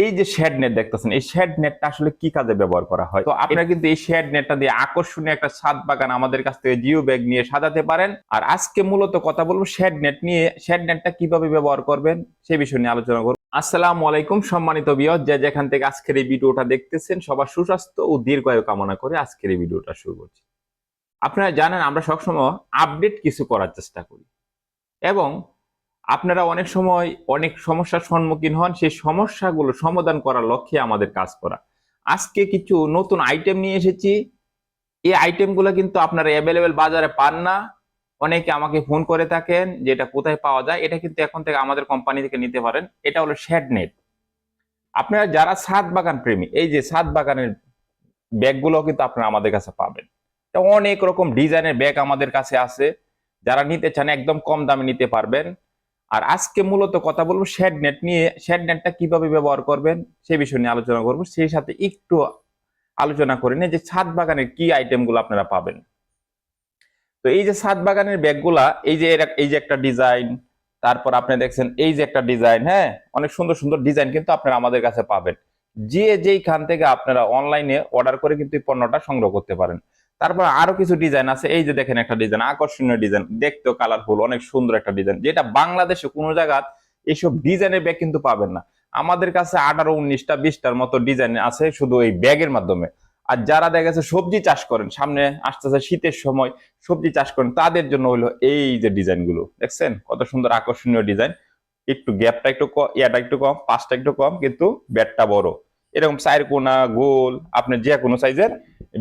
এই যে shade net দেখতেছেন এই শেড নেটটা আসলে কি কাজে ব্যবহার করা হয়? তো আপনারা কিন্তু এই শেড নেটটা দিয়ে আকর্ষণীয় একটা ছাদ বাগান আমাদের কাছ থেকে জিও ব্যাগ নিয়ে সাজাতে পারেন। আর আজকে মূলত কথা বলব শেড নেট নিয়ে। শেড নেটটা কীভাবে ব্যবহার করবেন সে বিষয় নিয়ে আলোচনা করব। আসসালামু আলাইকুম সম্মানিত বিয়স যে যেখান থেকে আজকের এই ভিডিওটা দেখতেছেন সবার সুস্বাস্থ্য ও দীর্ঘায়ু কামনা করে আজকের এই ভিডিওটা শুরু করছি। আপনারা জানেন আমরা সবসময় আপডেট কিছু করার চেষ্টা করি। এবং আপনারা অনেক সময় অনেক সমস্যার সম্মুখীন হন, সেই সমস্যাগুলো সমাধান করার লক্ষ্যে আমাদের কাজ করা। আজকে কিছু নতুন আইটেম নিয়ে এসেছি। এই আইটেমগুলো কিন্তু আপনারা অ্যাভেলেবেল বাজারে পান না। অনেকে আমাকে ফোন করে থাকেন যে এটা কোথায় পাওয়া যায়, এটা কিন্তু এখন থেকে আমাদের কোম্পানি থেকে নিতে পারেন। এটা হলো শেড নেট আপনারা যারা সাত বাগান প্রেমী, এই যে ছাদ বাগানের ব্যাগগুলো কিন্তু আপনারা আমাদের কাছে পাবেন। অনেক রকম ডিজাইনের ব্যাগ আমাদের কাছে আছে। যারা নিতে চান, একদম কম দামে নিতে পারবেন। আর আজকে মূলত কথা বলব শেড নেট নিয়ে। শেড নেটটা কীভাবে ব্যবহার করবেন সে বিষয় নিয়ে আলোচনা করব। সেই সাথে একটু আলোচনা করে নিয়ে যে ছাদ বাগানের কি আইটেমগুলো আপনারা পাবেন। তো এই যে ছাদ বাগানের ব্যাগগুলা এই যে এই যে একটা ডিজাইন তারপর আপনি দেখছেন এই যে একটা ডিজাইন হ্যাঁ? অনেক সুন্দর সুন্দর ডিজাইন কিন্তু আপনারা আমাদের কাছে পাবেন। যে যেইখান থেকে আপনারা অনলাইনে অর্ডার করে কিন্তু পণ্যটা সংগ্রহ করতে পারেন। তারপর আরও কিছু ডিজাইন আছে। এই যে দেখেন একটা ডিজাইন আকর্ষণীয় ডিজাইন দেখতেও কালারফুল অনেক সুন্দর একটা ডিজাইন যেটা বাংলাদেশে কোনো জায়গা এইসব ডিজাইনের ব্যাগ কিন্তু পাবেন না। আমাদের কাছে আঠারো, উনিশটা, বিশটার মতো ডিজাইন আছে শুধু এই ব্যাগের মাধ্যমে। আর যারা দেখা গেছে সবজি চাষ করেন, সামনে আসতেছে শীতের সময়, সবজি চাষ করেন, তাদের জন্য হলো এই যে ডিজাইনগুলো। দেখছেন? কত সুন্দর আকর্ষণীয় ডিজাইন একটু গ্যাপটা একটু ইয়াটা একটু কম, পাঁচটা একটু কম, কিন্তু ব্যাটটা বড়। এরকম চার কোনা, গোল আপনি যে কোনো সাইজের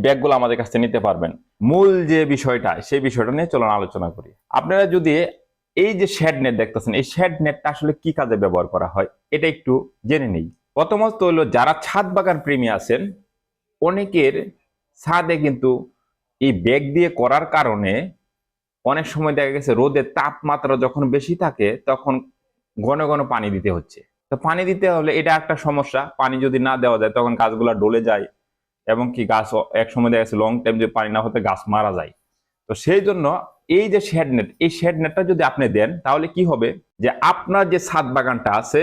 ব্যাগগুলো আমাদের কাছ থেকে নিতে পারবেন। মূল যে বিষয়টা, সেই বিষয়টা নিয়ে চলুন আলোচনা করি। আপনারা যদি এই যে শেড নেট দেখতেছেন, এই শেড নেটটা আসলে কি কাজে ব্যবহার করা হয়, এটা একটু জেনে নেই। প্রথমত হলো, যারা ছাদ বাগান প্রেমী আছেন, অনেকের ছাদে কিন্তু এই ব্যাগ দিয়ে করার কারণে অনেক সময় দেখা গেছে রোদের তাপমাত্রা যখন বেশি থাকে, তখন ঘন ঘন পানি দিতে হচ্ছে। তো পানি দিতে হলে এটা একটা সমস্যা। পানি যদি না দেওয়া যায়, তখন গাছগুলো ডলে যায় এবং কি গাছ এক সময় দেখা গেছে লং টাইম যে পানি না হতে গাছ মারা যায়। তো সেই জন্য এই যে শেড নেট এই শেড নেটটা যদি আপনি দেন, তাহলে কি হবে? যে আপনার যে ছাদ বাগানটা আছে,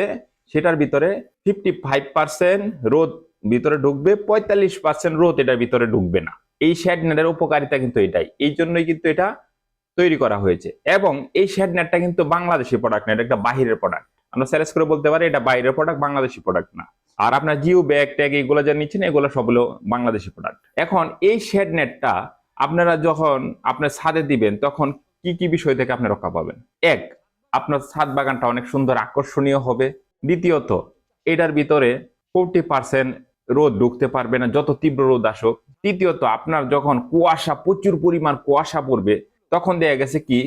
সেটার ভিতরে ফিফটি ফাইভ পার্সেন্ট রোদ ভিতরে ঢুকবে, পঁয়তাল্লিশ পার্সেন্ট রোদ এটার ভিতরে ঢুকবে না। এই শেড নেটের উপকারিতা কিন্তু এটাই। এই জন্যই কিন্তু এটা তৈরি করা হয়েছে। এবং এই শেড নেটটা কিন্তু বাংলাদেশি প্রোডাক্ট না, এটা একটা বাহিরের প্রোডাক্ট আমরা স্যালেস করে বলতে পারি, এটা বাইরের প্রোডাক্ট বাংলাদেশি প্রোডাক্ট না। আর আপনার জিও ব্যাগ ট্যাগ এগুলো যা নিচ্ছেন, এগুলো সবগুলো বাংলাদেশি প্রোডাক্ট এখন এই শেড নেটটা আপনারা যখন আপনার ছাদে দিবেন, তখন কি কি বিষয় থেকে আপনি রক্ষা পাবেন? এক, আপনার ছাদ বাগানটা অনেক সুন্দর আকর্ষণীয় হবে। দ্বিতীয়ত, এটার ভিতরে ফোরটি পার্সেন্ট রোদ ঢুকতে পারবে না, যত তীব্র রোদ আসুক। তৃতীয়ত, আপনার যখন কুয়াশা, প্রচুর পরিমাণ কুয়াশা পড়বে, তখন দেখা গেছে কি,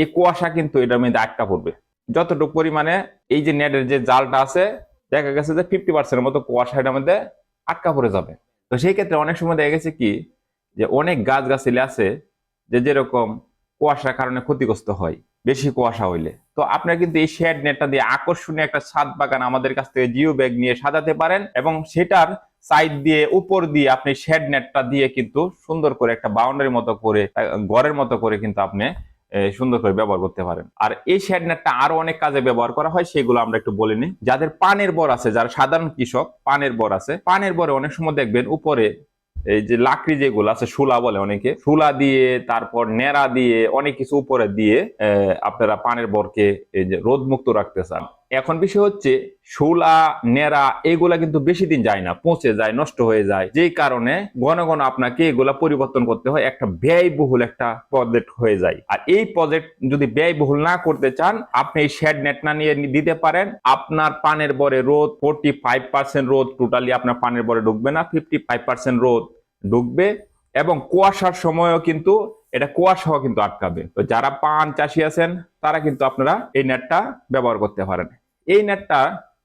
এই কুয়াশা কিন্তু এটার মধ্যে আটকা পড়বে। যতটুকু পরিমাণে এই যে নেটের যে জালটা আছে দেখা গেছে যে ফিফটি পার্সেন্টের মতো কুয়াশা এটার মধ্যে আটকা পড়ে যাবে। তো সেই ক্ষেত্রে অনেক সময় দেখা গেছে কি, যে অনেক গাছ গাছালি আছে যে যেরকম কুয়াশার কারণে ক্ষতিগ্রস্ত হয়, বেশি কুয়াশা হইলে। তো আপনারা কিন্তু এই শেড নেটটা দিয়ে আকর্ষণীয় একটা ছাদ বাগান আমাদের কাছ থেকে জিও ব্যাগ নিয়ে সাজাতে পারেন এবং সেটার সাইড দিয়ে উপর দিয়ে আপনি শেড নেটটা দিয়ে কিন্তু সুন্দর করে একটা বাউন্ডারি মতো করে ঘরের মতো করে কিন্তু আপনি সুন্দর করে ব্যবহার করতে পারেন। আর এই শেড নেটটা আরও অনেক কাজে ব্যবহার করা হয়, সেগুলো আমরা একটু বলে নিই। যাদের পানের বর আছে, যারা সাধারণ কৃষক, পানের বর আছে, পানের বরে অনেক সময় দেখবেন উপরে এই যে লাকড়ি যেগুলো আছে শুলা বলে অনেকে শুলা দিয়ে, তারপর নেড়া দিয়ে, অনেক কিছু উপরে দিয়ে আপনারা পানের বরকে এই যে রোদ মুক্ত রাখতে চান। এখন বিষয় হচ্ছে শোলা নেড়া, এগুলা কিন্তু বেশি দিন যায় না, পচে যায়, নষ্ট হয়ে যায়। যেই কারণে ঘন ঘন আপনাকে এগুলা পরিবর্তন করতে হয়, একটা ব্যয়বহুল একটা প্রজেক্ট হয়ে যায়। আর এই প্রজেক্ট যদি ব্যয়বহুল না করতে চান, আপনি এই শেড নেট না নিয়ে দিতে পারেন। আপনার পানের বরে রোদ ফোরটি ফাইভ পার্সেন্ট রোদ টোটালি আপনার পানের বরে ঢুকবে না ফিফটি ফাইভ পার্সেন্ট রোদ ঢুকবে। এবং কুয়াশার সময়ও কিন্তু, এটা কুয়াশাও কিন্তু আটকাবে। তো যারা পান চাষি আছেন, তারা কিন্তু আপনারা এই নেটটা ব্যবহার করতে পারেন। এই নেটটা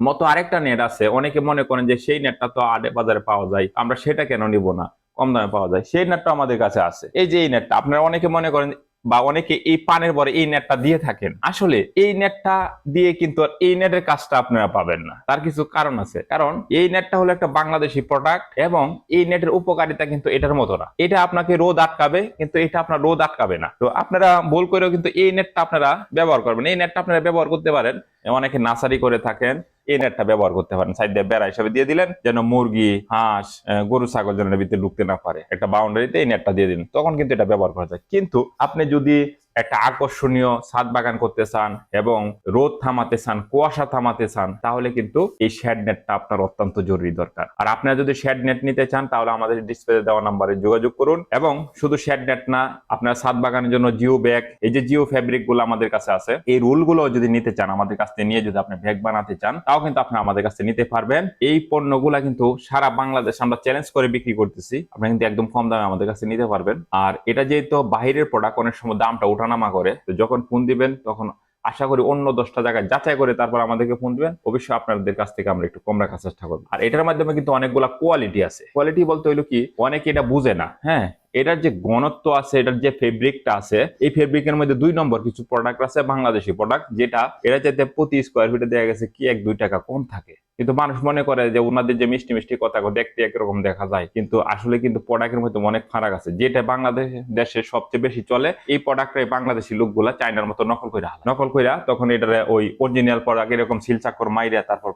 মতো আরেকটা নেট আছে। অনেকে মনে করেন যে সেই নেটটা তো আড়ে বাজারে পাওয়া যায়, আমরা সেটা কেন নিব না? কম দামে পাওয়া যায়। সেই নেটটা আমাদের কাছে আছে। এই যে এই নেটটা আপনারা অনেকে মনে করেন বা অনেকে এই পানের পরে এই নেটটা দিয়ে থাকেন। আসলে এই নেটটা দিয়ে কিন্তু আর এই নেটের কাজটা আপনারা পাবেন না। তার কিছু কারণ আছে। কারণ এই নেটটা হলো একটা বাংলাদেশি প্রোডাক্ট এবং এই নেটের উপকারিতা কিন্তু এটার মতো না। এটা আপনাকে রোদ আটকাবে, কিন্তু এটা আপনার রোদ আটকাবে না। তো আপনারা ভুল করেও কিন্তু এই নেটটা আপনারা ব্যবহার করবেন। এই নেটটা আপনারা ব্যবহার করতে পারেন। অনেকে নার্সারি করে থাকেন এই নেটটা ব্যবহার করতে পারেন। সাইড দিয়ে বেড়া হিসাবে দিয়ে দিলেন, যেন মুরগি, হাঁস গরু, ছাগল যেন ভিতরে ঢুকতে না পারে। একটা বাউন্ডারিতে এই নেটটা দিয়ে দিন। তখন কিন্তু এটা ব্যবহার করা যায়। কিন্তু আপনি যদি একটা আকর্ষণীয় ছাদ বাগান করতে চান এবং রোদ থামাতে চান, কুয়াশা থামাতে চান, তাহলে কিন্তু এই শেড নেটটা আপনার অত্যন্ত জরুরি দরকার। আর আপনারা যদি শেড নেট নিতে চান, তাহলে আমাদের ডিসপ্লে দেওয়া নাম্বারে যোগাযোগ করুন এবং শুধু শেড নেট না, আপনার ছাদ বাগানের জন্য জিও ব্যাগ এই যে জিও ফ্যাব্রিকগুলো আমাদের কাছে আছে, এই রুলগুলো যদি নিতে চান, আমাদের কাছ থেকে নিয়ে যদি আপনি ব্যাগ বানাতে চান, তাও কিন্তু আপনি আমাদের কাছে নিতে পারবেন। এই পণ্যগুলা কিন্তু সারা বাংলাদেশ আমরা চ্যালেঞ্জ করে বিক্রি করতেছি। আপনি কিন্তু একদম কম দামে আমাদের কাছে নিতে পারবেন। আর এটা যেহেতু বাহিরের প্রোডাক্ট অনেক সময় দামটা ওঠানামা করে, তো যখন ফোন দিবেন, তখন আশা করি অন্য দশটা জায়গায় যাচাই করে তারপর আমাদেরকে ফোন দিবেন। অবশ্যই আপনাদের কাছ থেকে আমরা একটু কম রাখার চেষ্টা করব। আর এটার মাধ্যমে কিন্তু অনেকগুলা কোয়ালিটি আছে। কোয়ালিটি বলতে হইল কি, অনেকে এটা বুঝে না হ্যাঁ? এটার যে ঘনত্ব আছে, এটার যে ফেব্রিকটা আছে, এই ফেব্রিকের মধ্যে দুই নম্বর কিছু প্রোডাক্ট আছে, বাংলাদেশি প্রোডাক্ট যেটা এটা যাতে প্রতি স্কোয়ার ফিটে দেওয়া গেছে কি, এক, দুই টাকা কম থাকে। কিন্তু মানুষ মনে করে যে ওনাদের যে মিষ্টি মিষ্টি কথা দেখতে একরকম দেখা যায়। কিন্তু আসলে কিন্তু প্রোডাক্টের মধ্যে অনেক ফারাক আছে। যেটা বাংলাদেশ দেশে সবচেয়ে বেশি চলে, এই প্রোডাক্টটাই বাংলাদেশি লোকগুলা চাইনার মতো নকল করে নকল কইরা তখন এটার ওই অরিজিনাল প্রোডাক্ট এরকম সিলচাকর মাইরা তারপর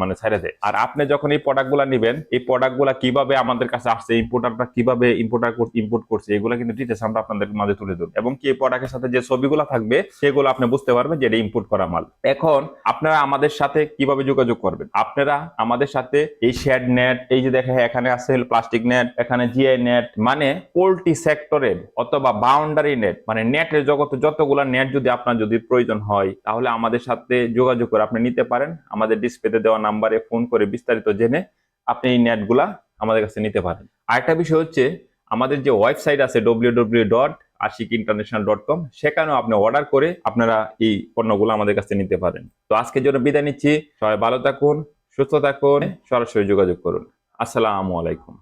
মানে ছেড়ে দেয়। আর আপনি যখন এই প্রোডাক্টগুলা নিবেন, এই প্রোডাক্টগুলা কীভাবে আমাদের কাছে আসছে ইম্পোর্টারটা কীভাবে ইম্পোর্টার ইম্পোর্ট করছে, এগুলো কিন্তু ডিটেলস আমরা আপনাদের মাঝে তুলে ধরবো। এবং কি এই প্রোডাক্টের সাথে যে ছবিগুলো থাকবে, সেগুলো আপনি বুঝতে পারবেন যে এটা ইম্পোর্ট করা মাল। এখন আপনারা আমাদের সাথে কীভাবে যোগাযোগ করবেন? আপনারা আমাদের সাথে এই শেড নেট, এই যে দেখে এখানে আছে প্লাস্টিক নেট, এখানে জিআই নেট মানে পোল্ট্রি সেক্টরের অথবা বাউন্ডারি নেট মানে নেটের জগতে যতগুলা নেট যদি আপনার যদি প্রয়োজন হয়, তাহলে আমাদের সাথে যোগাযোগ করে আপনি নিতে পারেন। আমাদের ডিসপ্লেতে দেওয়া নাম্বারে ফোন করে বিস্তারিত জেনে আপনি এই নেটগুলা আমাদের কাছে নিতে পারেন। আরেকটা বিষয় হচ্ছে, আমাদের যে ওয়েবসাইট আছে W W dot Ashik international dot com সেখানেও আপনি অর্ডার করে আপনারা এই পণ্যগুলো আমাদের কাছে নিতে পারেন। তো আজকের জন্য বিদায় নিচ্ছি। সবাই ভালো থাকুন, সুস্থ থাকুন, সরাসরি যোগাযোগ করুন। আসসালামু আলাইকুম।